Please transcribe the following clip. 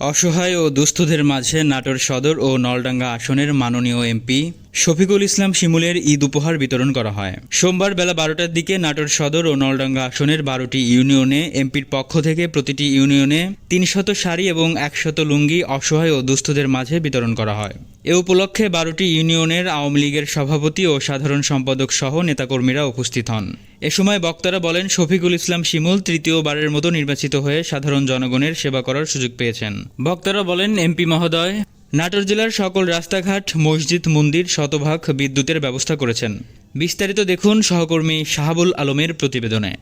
অসহায় ও দুস্থদের মাঝে নাটোর সদর ও নলডাঙ্গা আসনের মাননীয় এমপি শফিকুল ইসলাম শিমুলের ঈদ উপহার বিতরণ করা হয়। সোমবার বেলা বারোটার দিকে নাটোর সদর ও নলডাঙ্গা আসনের বারোটি ইউনিয়নে এমপির পক্ষ থেকে প্রতিটি ইউনিয়নে তিনশত শাড়ি এবং একশত লুঙ্গি অসহায় ও দুস্থদের মাঝে বিতরণ করা হয়। এ উপলক্ষে বারোটি ইউনিয়নের আওয়ামী লীগের সভাপতি ও সাধারণ সম্পাদক সহ নেতাকর্মীরা উপস্থিত হন। এ সময় বক্তারা বলেন, শফিকুল ইসলাম শিমুল তৃতীয়বারের মতো নির্বাচিত হয়ে সাধারণ জনগণের সেবা করার সুযোগ পেয়েছেন। বক্তারা বলেন, এমপি মহোদয় নাটোর জেলার সকল রাস্তাঘাট, মসজিদ, মন্দির, শতভাগ বিদ্যুতের ব্যবস্থা করেছেন। বিস্তারিত দেখুন সহকর্মী শাহাবুল আলমের প্রতিবেদনে।